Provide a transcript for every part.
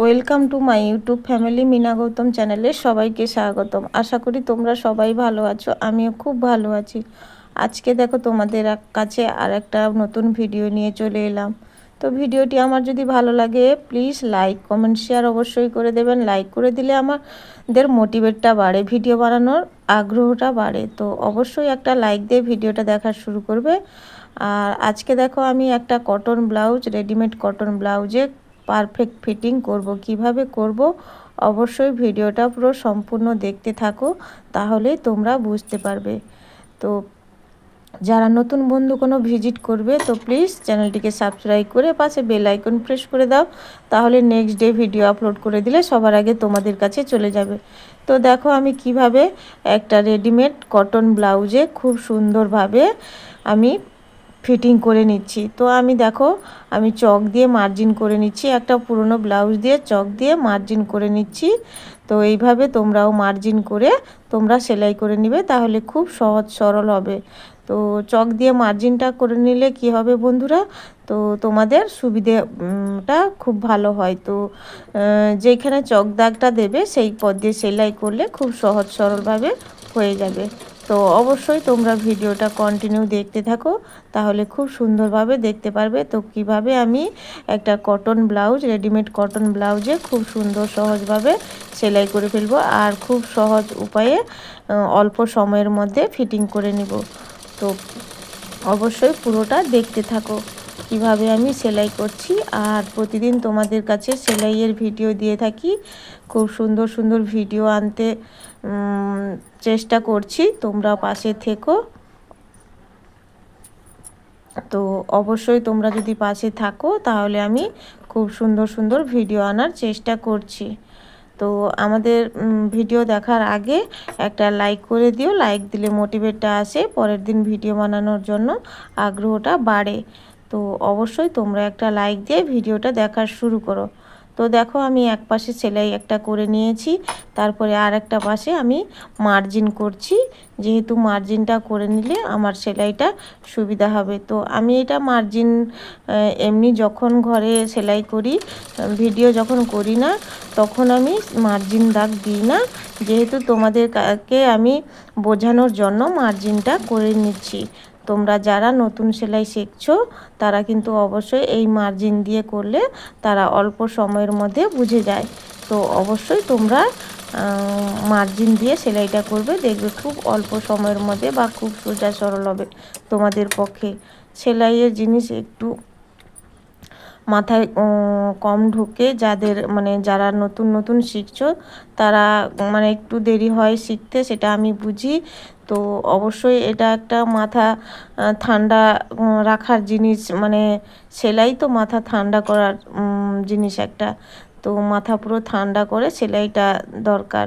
Welcome to my YouTube family Meena Gautam চ্যানেলে সবাইকে স্বাগতম। আশা করি তোমরা সবাই ভালো আছো, আমিও খুব ভালো আছি। আজকে দেখো তোমাদের কাছে আর একটা নতুন ভিডিও নিয়ে চলে এলাম। তো ভিডিওটি আমার যদি ভালো লাগে প্লিজ লাইক কমেন্ট শেয়ার অবশ্যই করে দেবেন। লাইক করে দিলে আমাদের মোটিভেটটা বাড়ে ভিডিও বানানোর আগ্রহটা বাড়ে। তো অবশ্যই একটা লাইক দিয়ে ভিডিওটা দেখা শুরু করবে। আর আজকে দেখো আমি একটা কটন ব্লাউজ রেডিমেড কটন ব্লাউজে পারফেক্ট ফিটিং করব, কীভাবে করব, অবশ্যই ভিডিওটা পুরো সম্পূর্ণ দেখতে থাকো, তাহলে তোমরা বুঝতে পারবে। তো যারা নতুন বন্ধু কোনো ভিজিট করবে, তো প্লিজ চ্যানেলটিকে সাবস্ক্রাইব করে পাশে বেল আইকন প্রেস করে দাও, তাহলে নেক্সট ডে ভিডিও আপলোড করে দিলে সবার আগে তোমাদের কাছে চলে যাবে। তো দেখো আমি কীভাবে একটা রেডিমেড কটন ব্লাউজে খুব সুন্দরভাবে আমি ফিটিং করে নিচ্ছি। তো আমি দেখো, আমি চক দিয়ে মার্জিন করে নিচ্ছি, একটা পুরনো ব্লাউজ দিয়ে চক দিয়ে মার্জিন করে নিচ্ছি। তো এইভাবে তোমরাও মার্জিন করে তোমরা সেলাই করে নিবে, তাহলে খুব সহজ সরল হবে। তো চক দিয়ে মার্জিনটা করে নিলে কি হবে বন্ধুরা? তো তোমাদের সুবিধেটা খুব ভালো হয়। তো যেখানে চক দাগটা দেবে, সেই পদ দিয়ে সেলাই করলে খুব সহজ সরলভাবে হয়ে যাবে। তো অবশ্যই তোমরা ভিডিওটা কন্টিনিউ দেখতে থাকো, তাহলে খুব সুন্দরভাবে দেখতে পারবে। তো কীভাবে আমি একটা কটন ব্লাউজ রেডিমেড কটন ব্লাউজে খুব সুন্দর সহজভাবে সেলাই করে ফেলব আর খুব সহজ উপায়ে অল্প সময়ের মধ্যে ফিটিং করে নিব। তো অবশ্যই পুরোটা দেখতে থাকো। কীভাবে আমি সেলাই করছি আর প্রতিদিন তোমাদের কাছে সেলাইয়ের ভিডিও দিয়ে থাকি। খুব সুন্দর সুন্দর ভিডিও আনতে চেষ্টা করছি। তোমরা পাশে থেকো। তো অবশ্যই তোমরা যদি পাশে থাকো, তাহলে আমি খুব সুন্দর সুন্দর ভিডিও আনার চেষ্টা করছি। তো আমাদের ভিডিও দেখার আগে একটা লাইক করে দিও। লাইক দিলে মোটিভেটটা আসে। পরের দিন ভিডিও বানানোর জন্য আগ্রহটা বাড়ে। তো অবশ্যই তোমরা একটা লাইক দিয়ে ভিডিওটা দেখার শুরু করো। তো দেখো আমি এক পাশে সেলাই একটা করে নিয়েছি, তারপরে আর একটা পাশে আমি মার্জিন করছি। যেহেতু মার্জিনটা করে নিলে আমার সেলাইটা সুবিধা হবে। তো আমি এটা মার্জিন এমনি যখন ঘরে সেলাই করি ভিডিও যখন করি না, তখন আমি মার্জিন দাগ দিই না। যেহেতু তোমাদেরকে আমি বোঝানোর জন্য মার্জিনটা করে নিচ্ছি। তোমরা যারা নতুন সেলাই শিখছো, তারা কিন্তু অবশ্যই এই মার্জিন দিয়ে করলে তারা অল্প সময়ের মধ্যে বুঝে যায়। তো অবশ্যই তোমরা মার্জিন দিয়ে সেলাইটা করবে, দেখবে খুব অল্প সময়ের মধ্যে বা খুব সোজা সরল হবে তোমাদের পক্ষে। সেলাইয়ের জিনিস একটু মাথায় কম ঢুকে। যাদের মানে যারা নতুন নতুন শিখছো, তারা মানে একটু দেরি হয় শিখতে, সেটা আমি বুঝি। তো অবশ্যই এটা একটা মাথা ঠান্ডা রাখার জিনিস। মানে সেলাই তো মাথা ঠান্ডা করার জিনিস একটা। তো মাথা পুরো ঠান্ডা করে সেলাইটা দরকার।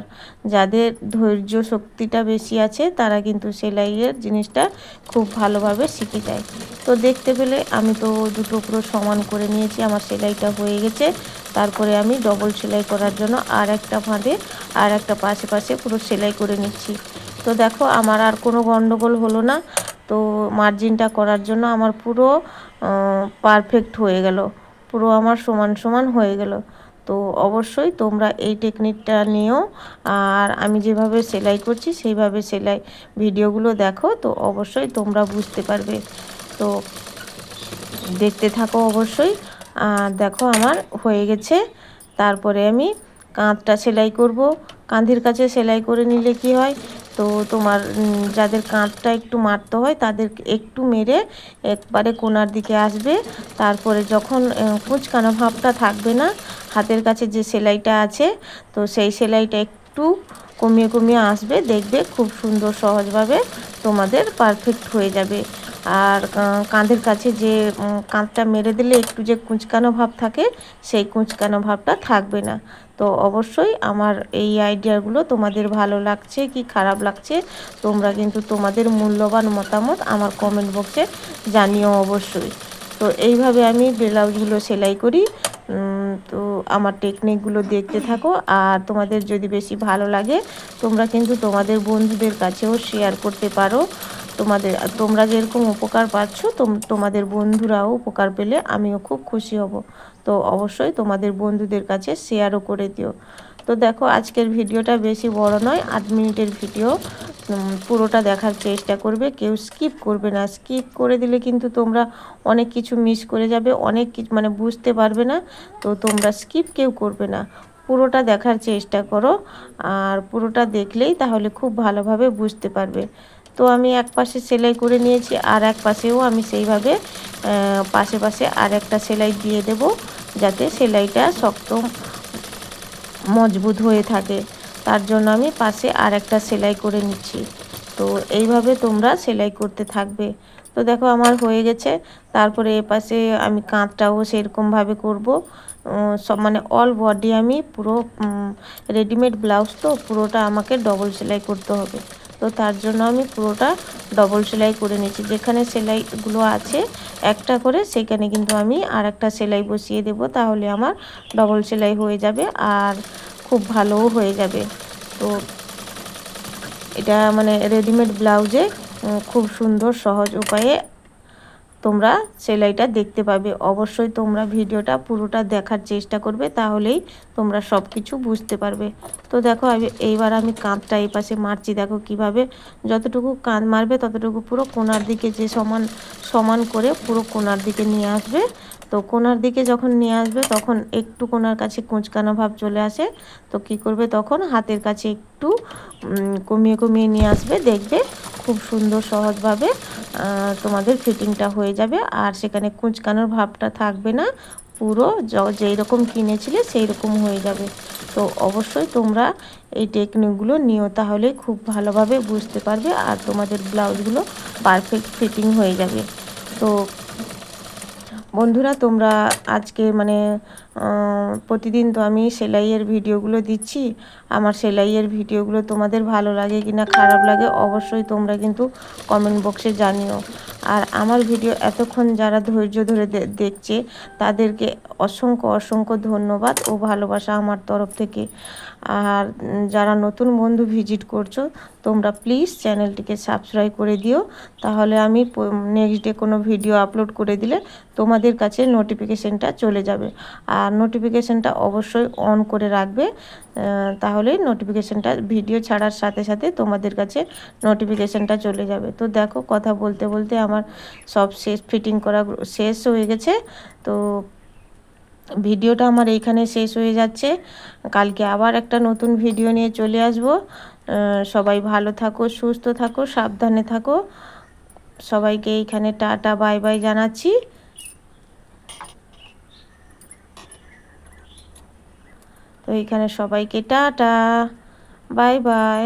যাদের ধৈর্য শক্তিটা বেশি আছে, তারা কিন্তু সেলাইয়ের জিনিসটা খুব ভালোভাবে শিখে যায়। তো দেখতে পেলে আমি তো দুটো পুরো সমান করে নিয়েছি, আমার সেলাইটা হয়ে গেছে। তারপরে আমি ডবল সেলাই করার জন্য আর একটা ফাঁদে আর একটা পাশে পাশে পুরো সেলাই করে নিচ্ছি। তো দেখো, আমার আর কোনো গণ্ডগোল হলো না। তো মার্জিনটা করার জন্য আমার পুরো পারফেক্ট হয়ে গেল। পুরো আমার সমান সমান হয়ে গেল। তো অবশ্যই তোমরা এই টেকনিকটা নিও। আর আমি যেভাবে সেলাই করছি, সেইভাবে সেলাই ভিডিওগুলো দেখো। তো অবশ্যই তোমরা বুঝতে পারবে। তো দেখতে থাকো অবশ্যই। আর দেখো আমার হয়ে গেছে। তারপরে আমি কাঁধটা সেলাই করব। কাঁধের কাছে সেলাই করে নিলে কি হয়? তো তোমার যাদের কাঁধটা একটু মারতে হয়, তাদের একটু মেরে একবারে কোনার দিকে আসবে। তারপরে যখন কুচকানো ভাবটা থাকবে না, হাতের কাছে যে সেলাইটা আছে, তো সেই সেলাইটা একটু কমিয়ে কমিয়ে আসবে। দেখবে খুব সুন্দর সহজভাবে তোমাদের পারফেক্ট হয়ে যাবে। আর কাঁধের কাছে যে কাঁধটা মেরে দিলে একটু যে কুঁচকানো ভাব থাকে, সেই কুঁচকানো ভাবটা থাকবে না। তো অবশ্যই আমার এই আইডিয়াগুলো তোমাদের ভালো লাগছে কি খারাপ লাগছে, তোমরা কিন্তু তোমাদের মূল্যবান মতামত আমার কমেন্ট বক্সে জানিও অবশ্যই। তো এইভাবে আমি ব্লাউজগুলো সেলাই করি। তো আমার টেকনিকগুলো দেখতে থাকো। আর তোমাদের যদি বেশি ভালো লাগে, তোমরা কিন্তু তোমাদের বন্ধুদের কাছেও শেয়ার করতে পারো। তোমাদের, তোমরা যেরকম উপকার পাচ্ছ তোমাদের বন্ধুরাও উপকার পেলে আমিও খুব খুশি হব। তো অবশ্যই তোমাদের বন্ধুদের কাছে শেয়ারও করে দিও। তো দেখো, আজকের ভিডিওটা বেশি বড় নয়, আট মিনিটের ভিডিও। পুরোটা দেখার চেষ্টা করবে, কেউ স্কিপ করবে না। স্কিপ করে দিলে কিন্তু তোমরা অনেক কিছু মিস করে যাবে, অনেক কিছু মানে বুঝতে পারবে না, তো তোমরা স্কিপ কেউ করবে না। পুরোটা দেখার চেষ্টা করো, আর পুরোটা দেখলেই তাহলে খুব ভালোভাবে বুঝতে পারবে। তো আমি এক পাশে সেলাই করে নিয়েছি আর এক পাশেও আমি সেইভাবে পাশে পাশে আর একটা সেলাই দিয়ে দেব যাতে সেলাইটা শক্ত মজবুত হয়ে থাকে। তার জন্য আমি পাশে আর একটা সেলাই করে নিচ্ছি। তো এইভাবে তোমরা সেলাই করতে থাকবে। তো দেখো আমার হয়ে গেছে। তারপরে এ পাশে আমি কাঁধটাও সেরকমভাবে করব। সব মানে অল বডি আমি পুরো রেডিমেড ব্লাউজ তো পুরোটা আমাকে ডবল সেলাই করতে হবে। তো তার জন্য আমি পুরোটা ডবল সেলাই করে নিয়েছি। যেখানে সেলাইগুলো আছে, একটা করে সেখানে কিন্তু আমি আর একটা সেলাই বসিয়ে দেব, তাহলে আমার ডবল সেলাই হয়ে যাবে আর খুব ভালোও হয়ে যাবে। তো এটা মানে রেডিমেড ব্লাউজে খুব সুন্দর সহজ উপায়ে তোমরা সেলাইটা দেখতে পাবে। অবশ্যই তোমরা ভিডিওটা পুরোটা দেখার চেষ্টা করবে, তাহলেই তোমরা সব কিছু বুঝতে পারবে। তো দেখো এইবার আমি কাঁধটা এই পাশে মারছি। দেখো কীভাবে যতটুকু কাঁধ মারবে, ততটুকু পুরো কোনার দিকে যে সমান সমান করে পুরো কোনার দিকে নিয়ে আসবে। তো কোনার দিকে যখন নিয়ে আসবে, তখন একটু কোনার কাছে কুঁচকানো ভাব চলে আসে। তো কি করবে? তখন হাতের কাছে একটু কমিয়ে কমিয়ে নিয়ে আসবে। দেখবে খুব সুন্দর সহজভাবে তোমাদের ফিটিংটা হয়ে যাবে। আর সেখানে কুঁচকানোর ভাবটা থাকবে না। পুরো যেই রকম কিনেছিলে সেই রকম হয়ে যাবে। তো অবশ্যই তোমরা এই টেকনিকগুলো নিও তাহলে খুব ভালোভাবে বুঝতে পারবে আর তোমাদের ব্লাউজগুলো পারফেক্ট ফিটিং হয়ে যাবে। তো বন্ধুরা, তোমরা আজকে মানে প্রতিদিন তো আমি সেলাইয়ের ভিডিওগুলো দিচ্ছি। আমার সেলাইয়ের ভিডিওগুলো তোমাদের ভালো লাগে কি না খারাপ লাগে অবশ্যই তোমরা কিন্তু কমেন্ট বক্সে জানিও। আর আমার ভিডিও এতক্ষণ যারা ধৈর্য ধরে দেখছে, তাদেরকে অসংখ্য অসংখ্য ধন্যবাদ ও ভালোবাসা আমার তরফ থেকে। আর যারা নতুন বন্ধু ভিজিট করছ, তোমরা প্লিজ চ্যানেলটিকে সাবস্ক্রাইব করে দিও। তাহলে আমি নেক্সট ডে কোনো ভিডিও আপলোড করে দিলে তোমাদের কাছে নোটিফিকেশানটা চলে যাবে। আর নোটিফিকেশানটা অবশ্যই অন করে রাখবে। তাহলে নোটিফিকেশানটা ভিডিও ছাড়ার সাথে সাথে তোমাদের কাছে নোটিফিকেশানটা চলে যাবে। তো দেখো, কথা বলতে বলতে আমার সব শেষ ফিটিং করা শেষ হয়ে গেছে। তো ভিডিওটা আমার এইখানে শেষ হয়ে যাচ্ছে। কালকে আবার একটা নতুন ভিডিও নিয়ে চলে আসব। সবাই ভালো থাকো, সুস্থ থাকো, সাবধানে থাকো। সবাইকে এইখানে টাটা বাই বাই জানাচ্ছি। তো এখানে সবাইকে টাটা বাই বাই।